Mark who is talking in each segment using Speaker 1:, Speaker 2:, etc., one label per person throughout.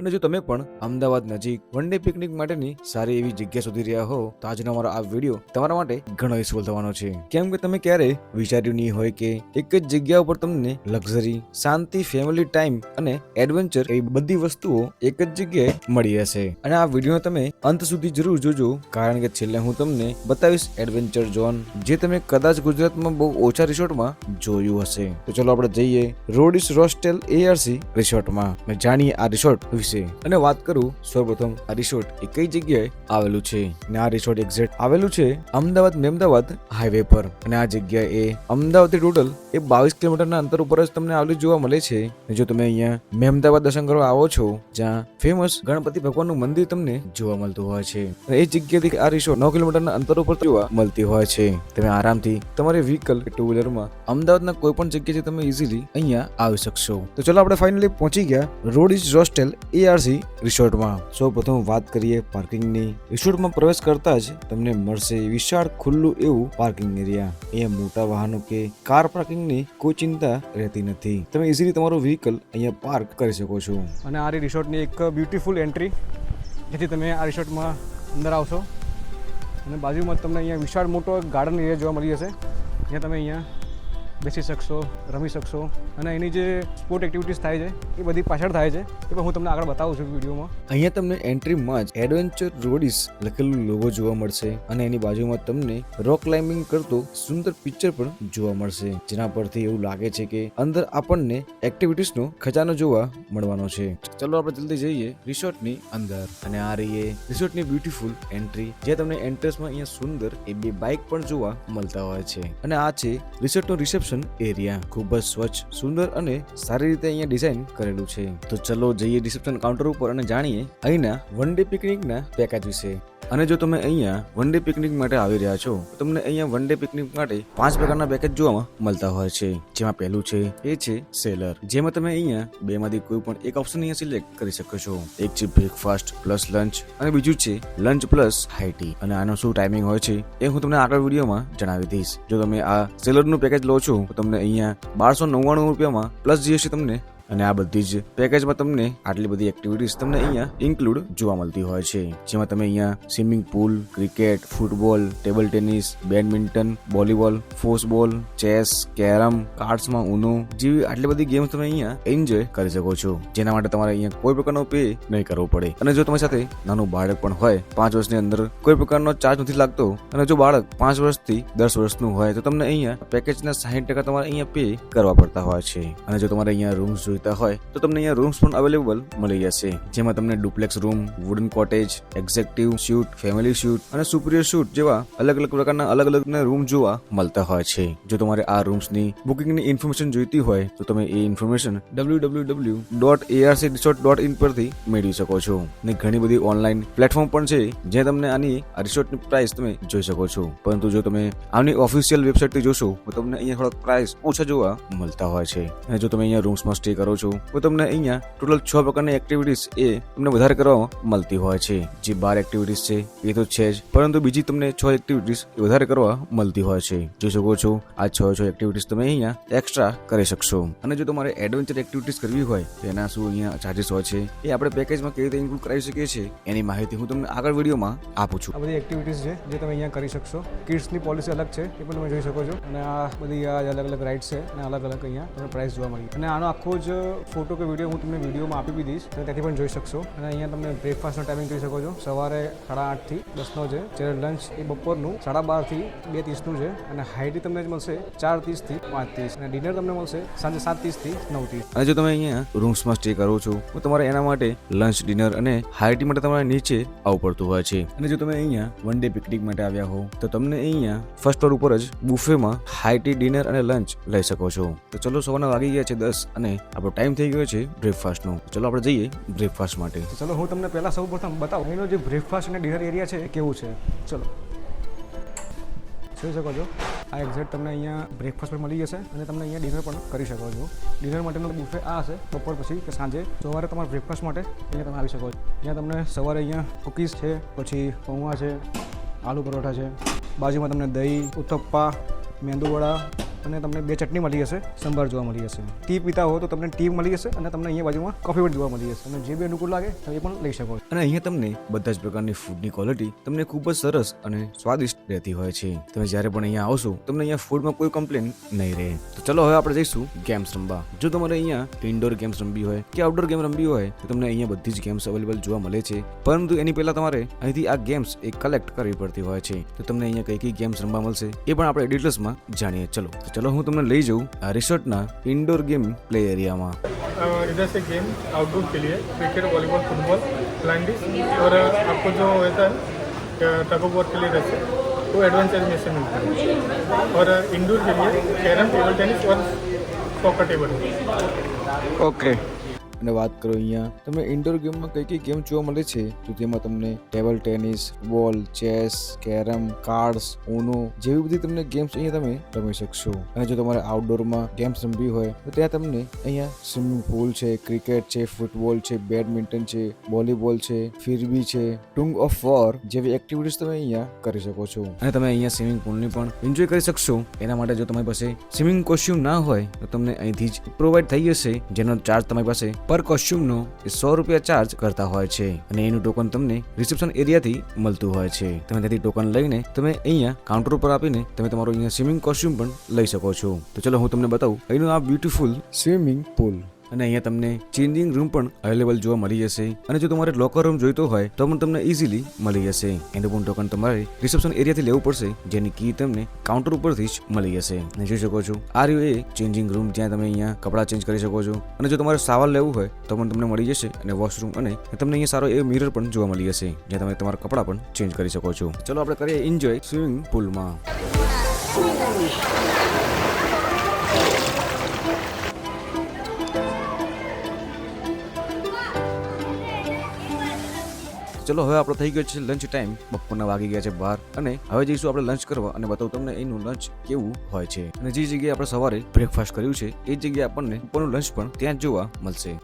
Speaker 1: અને જો તમે પણ અમદાવાદ નજીક વન ડે પિકનિક માટેની સારી એવી જગ્યા શોધી રહ્યા હો, તો આજનો અમારો આ વીડિયો તમારા માટે ઘણો યુઝફુલ થવાનો છે. કેમ કે તમે ક્યારે વિચાર્યું નહીં હોય કે એક જ જગ્યા ઉપર તમને લક્ઝરી શાંતિ ફેમિલી ટાઈમ અને એડવેન્ચર એ બધી વસ્તુઓ એક જ જગ્યાએ મળી હશે અને આ વીડિયો તમે અંત સુધી જરૂર જોજો, કારણ કે છેલ્લે હું તમને બતાવીશ એડવેન્ચર ઝોન જે તમે કદાચ ગુજરાતમાં બહુ ઓછા રિસોર્ટમાં જોયું હશે. તો ચલો આપણે જઈએ રોડિસ રોસ્ટેલ એઆરસી રિસોર્ટમાં જાણીએ આ રિસોર્ટ વિશે. અને વાત કરું, સૌપ્રથમ આ રિસોર્ટ એ કઈ જગ્યાએ આવેલું છે? અને આ રિસોર્ટ એક્ઝેક્ટ આવેલું છે અમદાવાદ મેમદાવાદ હાઈવે પર. અને આ જગ્યા એ અમદાવાદથી ટોટલ એ બાવીસ કિલોમીટરના અંતર ઉપર જ તમને આવેલું જોવા મળે છે. જો તમે અહીંયા મહેમદાવાદ દર્શન કરવા આવો છો, જ્યાં ફેમસ ગણપતિ ભગવાનનું મંદિર તમને જોવા મળતું હોય છે. એ જગ્યાથી આ રિસોર્ટ નવ કિલોમીટરના અંતર ઉપર જોવા મળતી હોય છે. તમે આરામથી તમારી વ્હીકલ ટુ વ્હીલરમાં અમદાવાદના કોઈ પણ જગ્યાએ તમે ઇઝીલી અહીંયા આવી શકશો. તો ચલો આપણે ફાઇનલી પહોંચી ગયા. રોડ ઇઝ રોસ્ટેલ એઆરસી રિસોર્ટમાં સૌ પ્રથમ વાત કરીએ પાર્કિંગની. રિસોર્ટમાં પ્રવેશ કરતા જ તમને મળશે વિશાળ ખુલ્લું એવું પાર્કિંગ એરિયા. અહીંયા મોટા વાહનો કે કાર પાર્કિંગની કોઈ ચિંતા રહેતી નથી. તમે ઇઝીલી તમારું વ્હીકલ અહીંયા પાર્ક કરી શકો છો.
Speaker 2: અને આ રિસોર્ટની એક બ્યુટીફુલ એન્ટ્રી જેથી તમે આ રિસોર્ટમાં અંદર આવશો. અને બાજુમાં તમને અહીંયા વિશાળ મોટો ગાર્ડન એરિયા જોવા મળી જશે. જ્યાં તમે અહીંયા બેસી શકશો, રમી શકશો અને એની જે સ્પોર્ટ એક્ટિવિટીઝ થાય છે, એ બધી પાછળ થાય છે, એ પણ હું તમને આગળ બતાવું છું વિડીયોમાં.
Speaker 1: અહીંયા તમને એન્ટ્રીમાં જ એડવેન્ચર રોડીસ લખેલું લોગો જોવા મળશે અને એની બાજુમાં તમને રોક ક્લાઇમ્બિંગ કરતો સુંદર પિક્ચર પણ જોવા મળશે, જેના પરથી એવું લાગે છે કે અંદર આપણને એક્ટિવિટીઝનો ખજાનો જોવા મળવાનો છે. ચલો આપણે જલ્દી જઈએ રિસોર્ટની અંદર. અને આ રહીએ રિસોર્ટની બ્યુટીફુલ એન્ટ્રી જે તમને એન્ટ્રન્સમાં અહીંયા સુંદર એ બે બાઇક પણ જોવા મળતા હોય છે. અને આ છે રિસોર્ટનો રિસેપ્શન એરિયા ખૂબ જ સ્વચ્છ, સુંદર અને સારી રીતે અહીંયા ડિઝાઇન કરેલું છે. તો ચલો જઈએ રિસેપ્શન કાઉન્ટર ઉપર અને જાણીએ અહીંના વન ડે પિકનિકના પેકેજ વિશે. અને જો તમે અહીંયા વન ડે પિકનિક માટે આવી રહ્યા છો તમને અહીંયા વન ડે પિકનિક માટે પાંચ પ્રકારના પેકેજ જોવા મળતા હોય છે. જેમાં પહેલું છે, એ છે સેલર જેમાં તમે અહીંયા બેમાંથી કોઈ પણ એક ઓપ્શન અહીંયા સિલેક્ટ કરી શકો છો. એક છે બ્રેકફાસ્ટ પ્લસ લંચ અને બીજું છે લંચ પ્લસ હાઈટી અને આનો શું ટાઈમિંગ હોય છે, એ હું તમને આગળ વિડીયોમાં જણાવી દઈશ. જો તમે આ સેલરનું પેકેજ લો છો તો તમને અહીંયા બારસો નવ્વાણું રૂપિયામાં પ્લસ જીએસટી તમને અને આ બધી જ પેકેજમાં તમને આટલી બધી એક્ટિવિટીઝ તમને અહીંયા ઇન્ક્લુડ જોવા મળતી હોય છે. જેમાં તમે અહીંયા swimming pool cricket football table tennis badminton volleyball foosball chess carrom કાર્ડ્સમાં Uno જેવી આટલી બધી ગેમ્સ તમે અહીંયા એન્જોય કરી શકો છો. જેના માટે તમારે અહીંયા કોઈ પ્રકારનો પે નહીં કરવો પડે. અને જો તમારી સાથે નાનું બાળક પણ હોય, પાંચ વર્ષની અંદર કોઈ પ્રકારનો ચાર્જ નથી લાગતો, અને જો બાળક પાંચ વર્ષથી દસ વર્ષનું હોય, તો તમને અહીંયા પેકેજના સાહીઠ ટકા તમારે અહીંયા પે કરવા પડતા હોય છે. અને જો તમારે અહીંયા રૂમ્સ જોઈતા હોય, તો તમને અહીંયા રૂમ્સ પણ અવેલેબલ મળી જશે. જેમાં તમને duplex room wooden cottage executive suite family suite અને સુપિરિયર શૂટ જેવા અલગ અલગ પ્રકારના અલગ અલગ રૂમ જોવા મળતા હોય છે. જો તમારે આ રૂમ્સની બુકિંગની ઇન્ફોર્મેશન જોઈતી હોય, તો તમે એ information W W W dot ARC resort dot in પરથી મેળવી શકો છો. ને ઘણી બધી ઓનલાઈન પ્લેટફોર્મ પણ છે, જ્યાં તમને આની રિસોર્ટની પ્રાઇસ તમે જોઈ શકો છો. પરંતુ જો તમે આની ઓફિશિયલ વેબસાઇટથી જોશો, તો તમને અહીંયા થોડાક પ્રાઇસ ઓછા જોવા મળતા હોય છે. અને જો તમે અહીંયા રૂમ્સમાં સ્ટે કરો છો. તો તમને અહીંયા ટોટલ છ પ્રકારની એક્ટિવિટીઝ એ તમને વધારે કરવા મળતી હોય છે. જે બાર એક્ટિવિટીઝ છે, એ તો છે જ, પરંતુ બીજી તમને છ એક્ટિવિટીઝ વધારે કરવા મળતી હોય છે. જોઈ શકો છો, આ છ છ એક્ટિવિટીઝ તમે અહીંયા એક્સ્ટ્રા કરી શકશો. અને જો તમારે એડવેન્ચર એક્ટિવિટીઝ કરવી હોય, તો એના શું અહીંયા ચાર્જીસ હોય છે, એ આપણે પેકેજમાં કેવી રીતે ઇન્ક્લુડ કરાવી શકીએ છીએ, એની માહિતી હું તમને આગળ વિડીયોમાં આપું છું.
Speaker 2: આ બધી એક્ટિવિટીઝ છે, જે તમે અહીંયા કરી શકશો. કિડ્સની પોલિસી અલગ છે, એ પણ તમે જોઈ શકો છો. અને આ બધી અલગ અલગ રાઇડ્સ છે, અને અલગ અલગ અહીંયા તમને પ્રાઇસ જોવા મળી અને આનો આખો જ ફોટો કે વીડિયો હું તમને વિડીયોમાં આપી બી દઈશ તો ત્યાંથી પણ જોઈ શકશો. અને અહીંયા તમે બ્રેકફાસ્ટનો ટાઈમિંગ જોઈ શકો છો. સવારે સાડા આઠથી દસનો છે. જ્યારે લંચ એ બપોરનું, સાડા બારથી બે ત્રીસનું છે. અને હાઈટી તમને જ મળશે ચાર ત્રીસથી પાંચ ત્રીસ. અને ડિનર તમને મળશે સાંજે સાત ત્રીસથી નવ ત્રીસ.
Speaker 1: અને જો તમે અહીંયા રૂમ્સમાં સ્ટે કરો છો, તો તમારે એના માટે લંચ ડિનર અને હાઈટી માટે તમારે નીચે આવવું પડતું હોય છે. અને જો તમે અહીંયા વન ડે પિકનિક માટે આવ્યા હો, તો તમને અહીંયા ફર્સ્ટ ફ્લોર ઉપર જ બુફેમાં હાઈટી ડિનર અને લંચ લઈ શકો છો. તો ચલો સવારના વાગી ગયા છે દસ અને આપણો ટાઈમ થઈ ગયો છે બ્રેકફાસ્ટનો. ચલો આપણે જઈએ બ્રેકફાસ્ટ માટે.
Speaker 2: ચલો હું તમને પહેલાં સૌ પ્રથમ બતાવું. એનો જે બ્રેકફાસ્ટ અને ડિનર એરિયા છે એ કેવું છે? ચલો. જોઈ શકો છો. આ એક્ઝેક્ટ તમને અહીંયા બ્રેકફાસ્ટ પણ મળી જશે અને તમને અહીંયા ડિનર પણ કરી શકો છો. ડિનર માટેનો બુફે આ હશે, બપોર પછી કે સાંજે. સવારે તમારા બ્રેકફાસ્ટ માટે અહીંયા તમે આવી શકો છો. અહીંયા તમને સવારે અહીંયા કુકીઝ છે, પછી પૌવા છે, આલુ પરોઠા છે. બાજુમાં તમને દહીં ઉત્તપ્પા મેંદુવડા અને તમને બે ચટણી મળી જશે સંભાર જોવા મળી જશે ટી પીતા હો તો તમને ટી મળી જશે અને તમને અહીંયા બાજુમાં કોફી પણ જોવા મળી જશે અને જે બી અનુકૂળ લાગે, તમે પણ લઈ શકો
Speaker 1: અને અહીંયા તમને બધા જ પ્રકારની ફૂડની ક્વોલિટી તમને ખૂબ જ સરસ અને સ્વાદિષ્ટ રહેતી હોય છે. તમે જ્યારે પણ અહીંયા આવશો, તમને અહીંયા ફૂડમાં કોઈ કમ્પ્લેન નહીં રહે. તો ચલો હવે આપણે જઈશું ગેમ્સ રમવા. જો તમારે અહીંયા ઇન્ડોર ગેમ્સ રમવી હોય કે આઉટડોર ગેમ રમવી હોય, તો તમને અહીંયા બધી જ ગેમ્સ અવેલેબલ જોવા મળે છે. પરંતુ એની પહેલા તમારે અહીંથી આ ગેમ્સ એ કલેક્ટ કરવી પડતી હોય છે. તો તમને અહીંયા કઈ કઈ ગેમ્સ રમવા મળશે, એ પણ આપણે ડિટેલ્સમાં જાણીએ. ચલો. તો ચલો હું તમને લઈ જાઉં આ રિસોર્ટના ઇન્ડોર ગેમ પ્લે એરિયામાં
Speaker 3: अ, इधर से गेम आउटडोर के लिए क्रिकेट वॉलीबॉल फुटबॉल ब्लाइंडिस और आपको जो रहता है टग ऑफ वॉर के लिए रहता है वो एडवेंचर में से मिलता है और इंडोर के लिए कैरम टेबल टेनिस और सॉकर टेबल
Speaker 1: ઓકે અને વાત કરો અહીંયા તમે ઇન્ડોર ગેમમાં કઈ કઈ ગેમ જોવા મળે છે? તો તેમાં તમને table tennis ball chess carrom cards Uno જેવી બધી તમને ગેમ્સ અહીંયા તમે રમી શકશો. અને જો તમારે આઉટડોરમાં ગેમ્સ રમવી હોય, તો ત્યાં તમને અહીંયા સ્વિમિંગ પૂલ છે ક્રિકેટ છે ફૂટબોલ છે બેડમિન્ટન છે વોલીબોલ છે ફિરબી છે ટુંગ ઓફ વોર જેવી એક્ટિવિટીઝ તમે અહીંયા કરી શકો છો. અને તમે અહીંયા સ્વિમિંગ પૂલની પણ એન્જોય કરી શકશો. એના માટે જો તમારી પાસે સ્વિમિંગ કોસ્ટ્યુમ ના હોય, તો તમને અહીંથી જ પ્રોવાઈડ થઈ જશે. જેનો ચાર્જ તમારી પાસે પર કોસ્ટ્યુમનો એ સો રૂપિયા ચાર્જ કરતા હોય છે અને એનું ટોકન તમને રિસેપ્શન એરિયાથી મળતું હોય છે. તમે ત્યાંથી ટોકન લઈને તમે અહીંયા કાઉન્ટર ઉપર આપીને તમે તમારો અહીંયા સ્વિમિંગ કોસ્ટ્યુમ પણ લઈ શકો છો. તો ચલો હું તમને બતાવું અહીંનું આ બ્યુટીફુલ સ્વિમિંગ પુલ. અને અહીંયા તમને ચેન્જિંગ રૂમ પણ અવેલેબલ જોવા મળી જશે. અને જો તમારે લોકર રૂમ જોઈતો હોય, તો પણ તમને ઇઝીલી મળી જશે. એનું પણ ટોકન તમારે રિસેપ્શન એરિયાથી લેવું પડશે, જેની કી તમને કાઉન્ટર ઉપરથી જ મળી જશે. અને જોઈ શકો છો, આ રહ્યું એ ચેન્જિંગ રૂમ જ્યાં તમે અહીંયા કપડાં ચેન્જ કરી શકો છો. અને જો તમારે સાવર લેવું હોય, તો પણ તમને મળી જશે, અને વોશરૂમ અને તમને અહીંયા સારો એ મિરર પણ જોવા મળી જશે, જ્યાં તમે તમારા કપડાં પણ ચેન્જ કરી શકો છો. ચલો, આપણે કરીએ એન્જોય સ્વિમિંગ પુલમાં ચલો, હવે આપણો થઈ ગયો છે લંચ ટાઈમ બપોરના વાગી ગયા છે બાર અને હવે જઈશું આપણે લંચ કરવા અને બતાવું તમને એનું લંચ કેવું હોય છે. અને જે જગ્યાએ આપણે સવારે બ્રેકફાસ્ટ કર્યું છે, એ જગ્યાએ આપણને ઉપરનું લંચ પણ ત્યાં જોવા મળશે.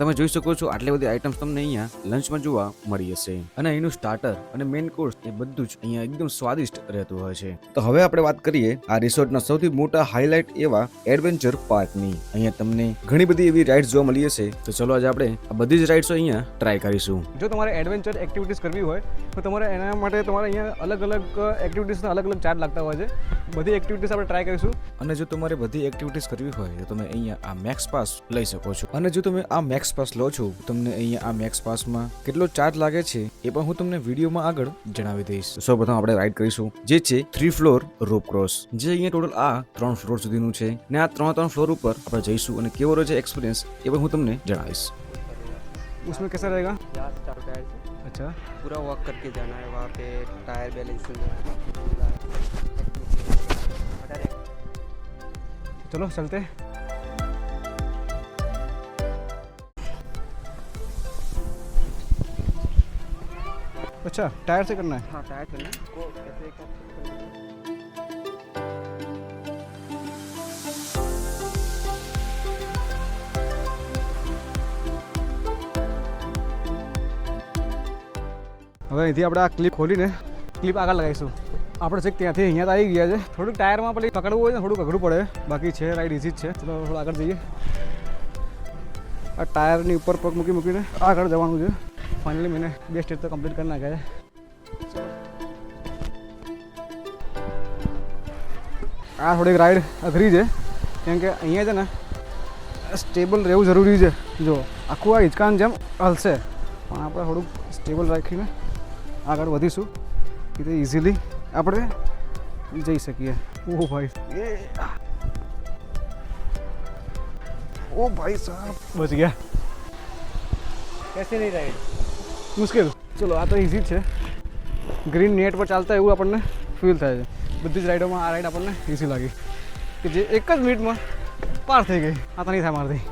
Speaker 1: તમે જોઈ શકો છો આટલી બધી આઇટમ્સ તમને અહીંયા લંચમાં જોવા મળી જશે અને અહીંનું સ્ટાર્ટર અને મેઇન કોર્સ એ બધું જ અહીંયા એકદમ સ્વાદિષ્ટ રહેતું હોય છે. તો હવે આપણે વાત કરીએ આ રિસોર્ટના સૌથી મોટા હાઇલાઇટ એવા એડવેન્ચર પાર્કની અહીંયા તમને ઘણી બધી એવી રાઇડ્સ જોવા મળી હશે. તો ચલો આજે આપણે આ બધી જ રાઇડ્સ અહીંયા ટ્રાય કરીશું.
Speaker 2: જો તમારે એડવેન્ચર એક્ટિવિટીઝ કરવી હોય તો તમારે એના માટે તમારે અહીંયા અલગ અલગ એક્ટિવિટીઝના અલગ અલગ ચાર્જ લાગતા હોય છે. બધી એક્ટિવિટીઝ આપણે ટ્રાય કરીશું.
Speaker 1: અને જો તમારે બધી એક્ટિવિટીઝ કરવી હોય તો તમે અહીંયા આ મેક્સ પાસ લઈ શકો છો. અને જો તમે આ મેક્સ પાસ લો છો તો તમને અહીંયા આ મેક્સ પાસમાં કેટલો ચાર્જ લાગે છે એ પણ હું તમને વિડીયોમાં આગળ જણાવી દઈશ સૌ પ્રથમ આપણે રાઈડ કરીશું જે છે થ્રી ફ્લોર રોપ ક્રોસ જે અહીંયા ટોટલ આ ત્રણ ફ્લોર સુધીનું છે ને આ ત્રણ ત્રણ ફ્લોર ઉપર આપણે જઈશું અને કેવો રહે છે એક્સપિરિયન્સ એ પણ હું તમને જણાવીશ
Speaker 2: उसमें कैसा रहेगा
Speaker 4: यहाँ स्टार टायर से
Speaker 2: अच्छा
Speaker 4: पूरा वॉक करके जाना है वहाँ पे टायर बैलेंसिंग
Speaker 2: चलो चलते अच्छा टायर से करना है
Speaker 4: हाँ टायर करना है को कैसे कर
Speaker 2: હવે અહીંથી આપણે આ ક્લિપ ખોલીને ક્લિપ આગળ લગાવીશું આપણે છેક ત્યાંથી અહીંયા તો આવી ગયા છે થોડુંક ટાયરમાં પેલી પકડવું હોય ને થોડુંક અઘરું પડે બાકી છે રાઈડ ઇઝી જ છે ચલો થોડું આગળ જઈએ આ ટાયરની ઉપર પગ મૂકી મૂકીને આગળ જવાનું છે ફાઇનલી મેં બે સ્ટેજ તો કમ્પ્લીટ કરી નાખ્યા છે આ થોડીક રાઈડ અઘરી છે કેમ કે અહીંયા છે ને સ્ટેબલ રહેવું જરૂરી છે જો આખું આ હિંચકાની જેમ હલશે પણ આપણે થોડુંક સ્ટેબલ રાખીને આગળ વધીશું કે તે ઇઝીલી આપણે જઈ શકીએ ઓ ભાઈ એ ઓ ભાઈ સાહેબ બચ ગયા
Speaker 4: कैसे नहीं राइड
Speaker 2: મુશ્કેલ ચલો આ તો ઇઝી જ છે ગ્રીન નેટ પર ચાલતા એવું આપણને ફીલ થાય છે બધી જ રાઈડોમાં આ રાઈડ આપણને ઇઝી લાગી કે જે એક જ મિનિટમાં પાર થઈ ગઈ આ તો નહીં થાય મારથી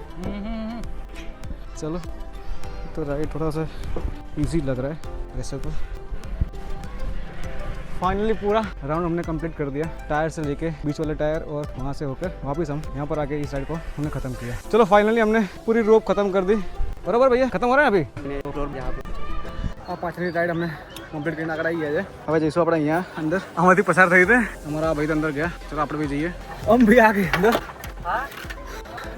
Speaker 2: चलो तो राइड थोड़ा सा इजी लग रहा है वैसे तो फाइनली पूरा राउंड हमने कंप्लीट कर दिया टायर से लेके बीच वाले टायर और वहाँ से होकर वापस हम यहाँ पर आके इस साइड को हमने ख़त्म किया चलो फाइनली हमने पूरी रोप ख़त्म कर दी बराबर भैया ख़त्म हो रहा है अभी આ પાછળની રાઈડ અમને કમ્પ્લીટ કરીને આગળ આવી ગયા છે હવે જઈશું આપણે અહીંયા અંદર આમાંથી પસાર થઈ રીતે हमारा भाई तो अंदर गया चलो आप भी जाइए हम भी आ गए अंदर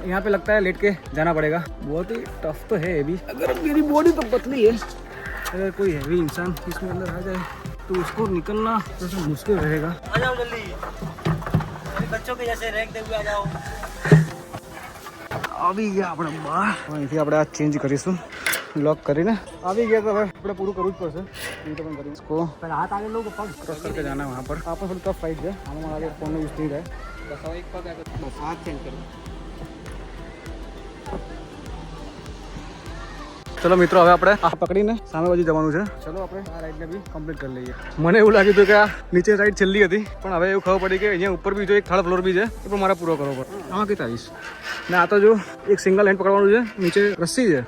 Speaker 2: यहाँ पे लगता है लेट के जाना पड़ेगा बहुत ही टफ तो है ये भी अगर मेरी बॉडी तो पतली है अगर कोई हैवी इंसान इसमें अंदर आ जाए तो उसको निकलना थोड़ा सा मुश्किल रहेगा
Speaker 4: आ जाओ जल्दी अभी बच्चों के जैसे रैंक दे हुए आ जाओ
Speaker 2: આવી ગયા આપણે બહાર અહીંથી આપણે આ ચેન્જ કરીશું. લોક કરીને. આવી ગયા તો હવે આપણે પૂરું કરવું જ પડશે. એ તો કરીશ કો પહેલા હાથ આગે લોકો પગ. ક્રોસ કરકે વહાં પર. આ પણ થોડી ટફ ફાઇટ છે. આમાં આગે
Speaker 4: ફોનનો યુઝ નહીં થાય બસ આ ચેન્જ કરો
Speaker 2: ચલો મિત્રો હવે આપણે આ પકડીને સામે બાજુ જવાનું છે. ચલો આપણે આ રાઈડને બી કમ્પ્લીટ કરી લઈએ. મને એવું લાગ્યું હતું કે આ નીચે રાઈડ છેલ્લી હતી પણ હવે એવું ખબર પડી કે અહીંયા ઉપર બી જો એક થર્ડ ફ્લોર બી છે એ પણ મારે પૂરો કરવો પડે. આમાં કઈ તારીશ ને આ તો જો એક સિંગલ હેન્ડ પકડવાનું છે નીચે રસ્સી છે.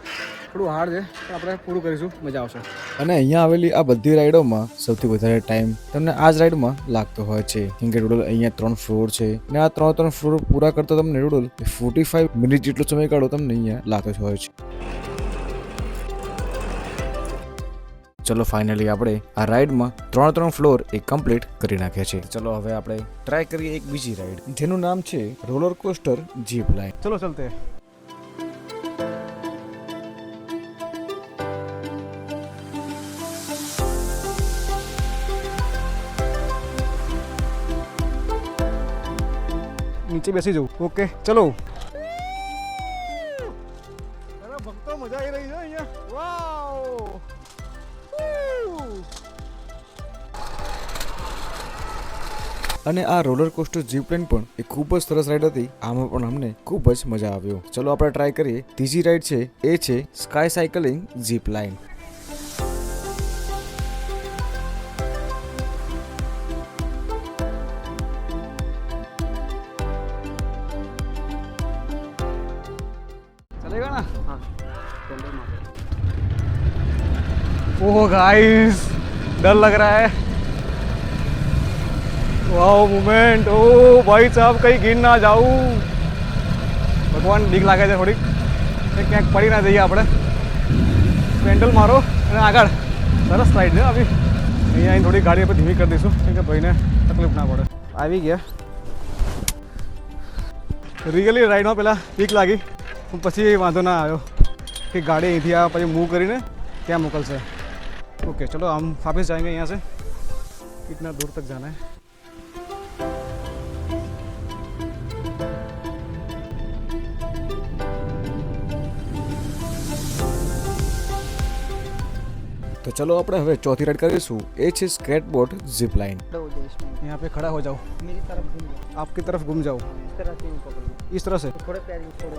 Speaker 2: થોડું હાર્ડ છે પણ આપણે પૂરું કરીશું મજા આવશે.
Speaker 1: અને અહીંયા આવેલી આ બધી રાઈડોમાં સૌથી વધારે ટાઈમ તમને આ જ રાઈડમાં લાગતો હોય છે. કેમ કે ટોટલ અહીંયા ત્રણ ફ્લોર છે. અને આ ત્રણ ત્રણ ફ્લોર પૂરા કરતા તમને ટોટલ ફોર્ટી ફાઈવ મિનિટ જેટલો સમય કાઢો તમને અહીંયા લાગતો જ હોય છે. ચલો ફાઇનલી આપણે આ રાઈડમાં ત્રણ ત્રણ ફ્લોર એક કમ્પ્લીટ કરી નાખ્યા છે ચલો હવે આપણે ટ્રાય કરીએ એક બીજી રાઈડ જેનું નામ છે રોલર કોસ્ટર જીપ લાઇન
Speaker 2: ચલો ચલતે. નીચે બેસી જવું ઓકે ચલો.
Speaker 1: અને આ રોલર કોસ્ટર જીપ લાઇન પણ એ ખૂબ જ સરસ રાઈડ હતી આમાં પણ અમને ખૂબ જ મજા આવ્યો ચલો આપણે ટ્રાય કરીએ ત્રીજી રાઈડ છે એ છે સ્કાય સાયકલિંગ જીપ લાઇન
Speaker 2: चलेगा ना ओह गाइस डर लग रहा है વાવ મુમેન્ટ. ઓ ભાઈ સાહેબ કઈ ગીર ના જાવું ભગવાન બીક લાગે છે થોડીક. ક્યાંક પડી ના જઈએ આપણે. પેન્ડલ મારો અને આગળ. સરસ રાઈડ છે આવી. અહીંયા અહીં થોડી ગાડી આપણે ધીમી કરી દઈશું કે ભાઈને તકલીફ ના પડે. આવી ગયા. રિયલી રાઈડમાં પહેલાં બીક લાગી પણ પછી વાંધો ના આવ્યો. કે ગાડી અહીંથી આ પછી મૂવ કરીને ત્યાં મોકલશે. ઓકે ચલો આમ વાપસ જાયંગે અહીંયા સે ઇતના દૂર તક જાના
Speaker 1: તો ચલો આપણે હવે ચોથી રાઈડ કરીશું એ છે સ્કેટબોર્ડ જીપ લાઇન
Speaker 4: खड़े हो जाओ इसमें
Speaker 2: यहाँ पे खड़ा हो जाओ
Speaker 4: मेरी तरफ घूम जाओ
Speaker 2: आपकी तरफ घूम जाओ
Speaker 4: इस तरह से यूं पकड़ लो
Speaker 2: इस तरह से
Speaker 4: थोड़े पैर यूं छोड़ो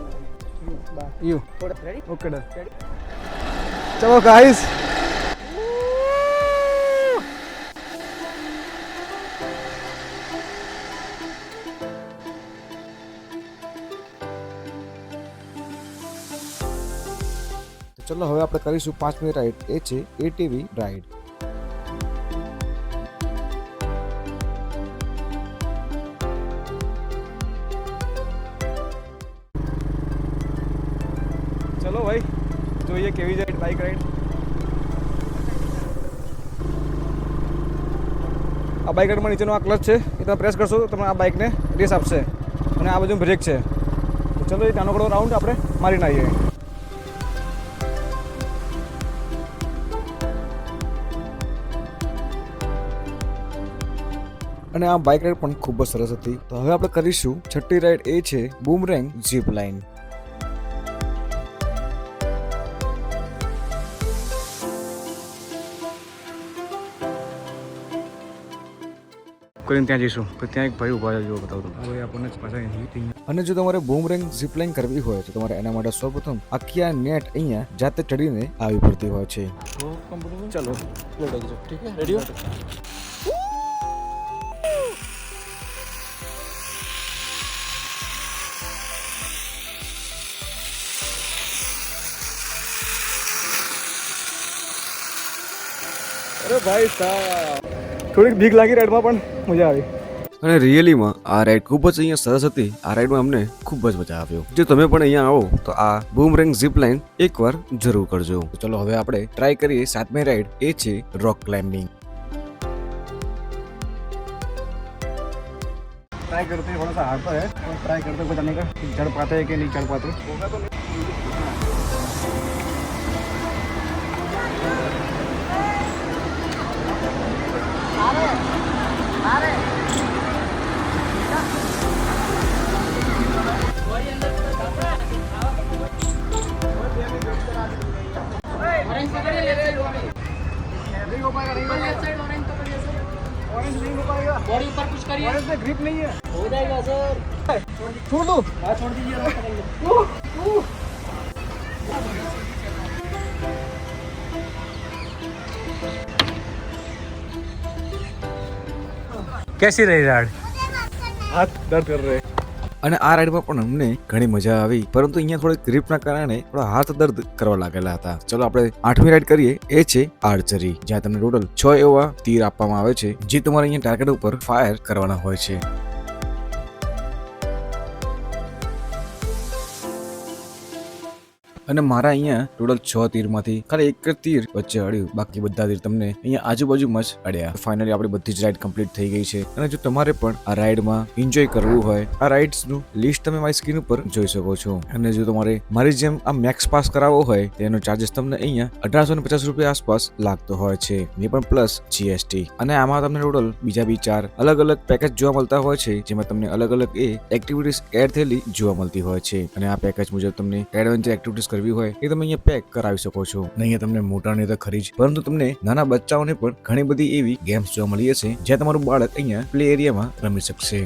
Speaker 4: यूं बाहर
Speaker 2: यू
Speaker 4: थोड़ा रेडी
Speaker 2: ओके डन
Speaker 4: रेडी
Speaker 2: चलो गाइस
Speaker 1: ચલો હવે આપણે કરીશું પાંચમી રાઈડ. એ છે એટીવી રાઈડ.
Speaker 2: ચલો ભાઈ, જોઈએ કેવી જાય બાઇક રાઈડ આ બાઇક રાઈડમાં નીચેનો આ ક્લચ છે, એ તમે પ્રેસ કરશો તમને આ બાઇકને રેસ આપશે. અને આ બાજુ બ્રેક છે. ચલો એ નાનો રાઉન્ડ આપણે મારી આવીએ.
Speaker 1: અને આ બાઇક રાઇડ પણ ખૂબ જ સરસ હતી. તો હવે આપણે કરીશું છઠ્ઠી રાઇડ એ છે બૂમરેંગ જીપ લાઇન
Speaker 2: કરીને ત્યાં જઈશું. ત્યાં એક ભાઈ ઊભા જેવો બતાવું હવે આપણને પાછા
Speaker 1: અને જો તમારે બૂમરેંગ ઝીપલાઇન કરવી હોય તો તમારે એના માટે સૌપ્રથમ આખી આ નેટ અહીંયા જાતે ચડીને આવી પડતી હોય છે.
Speaker 4: ચલો
Speaker 2: રેડી ભાઈ સાહેબ થોડીક બીક લાગી રાઈડમાં પણ મજા આવી
Speaker 1: અને રિયલીમાં આ રાઈડ ખૂબ જ અહીંયા સરસ હતી આ રાઈડમાં અમને ખૂબ જ મજા આવ્યો જો તમે પણ અહીંયા આવો તો આ બૂમરેંગ ઝીપ લાઇન એકવાર જરૂર કરજો તો ચલો હવે આપણે ટ્રાય કરીએ સાતમી રાઈડ એ છે રોક ક્લાઇમ્બિંગ
Speaker 2: ट्राई करते हैं थोड़ा सा हार्ड तो है और ट्राई करते हैं बताने का कि चढ़ पाते हैं कि नहीं चढ़ पाते
Speaker 5: बॉडी ऊपर कुछ करिए।
Speaker 2: ग्रिप नहीं है।
Speaker 5: हो जाएगा सर
Speaker 2: छोड़ दो।
Speaker 5: हाँ छोड़ दीजिए
Speaker 2: કેસી રહી રાડ? હાથ દર્દ કર રહે.
Speaker 1: અને આ રાઈડમાં પણ અમને ઘણી મજા આવી. પરંતુ અહીંયા થોડી ગ્રીપના કારણે થોડા હાથ દર્દ કરવા લાગેલા હતા. ચલો આપણે આઠમી રાઈડ કરીએ. એ છે આર્ચરી. જ્યાં તમને ટોટલ છ એવા તીર આપવામાં આવે છે જે તમારે અહીંયા ટાર્ગેટ ઉપર ફાયર કરવાના હોય છે. અને મારા અહીંયા ટોટલ છ તીરમાંથી ખાલી એક જ તીર વચ્ચે અડ્યું. બાકી બધા તીર તમને અહીંયા આજુબાજુમાં જ અડ્યા. ફાઇનલી આપણી બધી જ રાઈડ કમ્પ્લીટ થઈ ગઈ છે. અને જો તમારે પણ આ રાઈડમાં એન્જોય કરવું હોય, આ રાઇડ્સનું લિસ્ટ તમે મારી સ્ક્રીન ઉપર જોઈ શકો છો. અને જો તમારે મારી જેમ આ મેક્સ પાસ કરાવવો હોય, તેનો ચાર્જેસ તમને અહીંયા અઢારસો પચાસ રૂપિયા આસપાસ લાગતો હોય છે. એ પણ પ્લસ જીએસટી અને આમાં તમને ટોટલ બીજા બી ચાર અલગ અલગ પેકેજ જોવા મળતા હોય છે, જેમાં તમને અલગ અલગ એ એક્ટિવિટીઝ એડ થયેલી જોવા મળતી હોય છે. અને આ પેકેજ મુજબ તમને એડવેન્ચર એક્ટિવિટીઝ કરવી હોય એ તમે અહીંયા પેક કરાવી શકો છો. અહીંયા તમને મોટાને તો ખરી જ, પરંતુ તમને નાના બચ્ચાઓને પણ ઘણી બધી એવી ગેમ્સ જોવા મળી હશે જ્યાં તમારું બાળક અહીંયા પ્લે એરિયામાં રમી શકશે.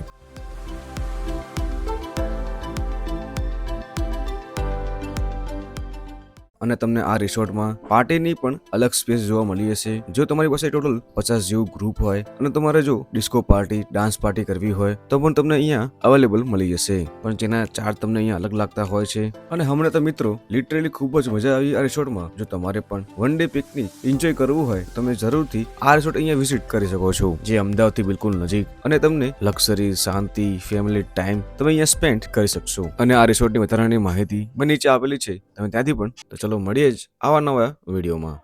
Speaker 1: અને તમને આ રિસોર્ટમાં પાર્ટીની પણ અલગ સ્પેસ જોવા મળી હશે. જો તમારી પાસે ટોટલ પચાસ જેવું ગ્રુપ હોય અને તમારે જો ડિસ્કો પાર્ટી, ડાન્સ પાર્ટી કરવી હોય, તો પણ તમને અહીંયા અવેલેબલ મળી જશે. પણ જેના ચાર્જ તમને અહીંયા અલગ લાગતા હોય છે. અને હમણાં તો મિત્રો લિટરલી ખૂબ જ મજા આવી આ રિસોર્ટમાં. જો તમારે પણ વન ડે પિકનિક એન્જોય કરવું હોય, તમે જરૂરથી આ રિસોર્ટ અહીંયા વિઝિટ કરી શકો છો. જે અમદાવાદથી બિલકુલ નજીક. અને તમને લક્ઝરી શાંતિ ફેમિલી ટાઈમ તમે અહીંયા સ્પેન્ડ કરી શકશો. અને આ રિસોર્ટની વધારાની માહિતી મને નીચે આપેલી છે. તમે ત્યાંથી પણ તો ચલો મળીએ જ આવા નવા વિડીયોમાં.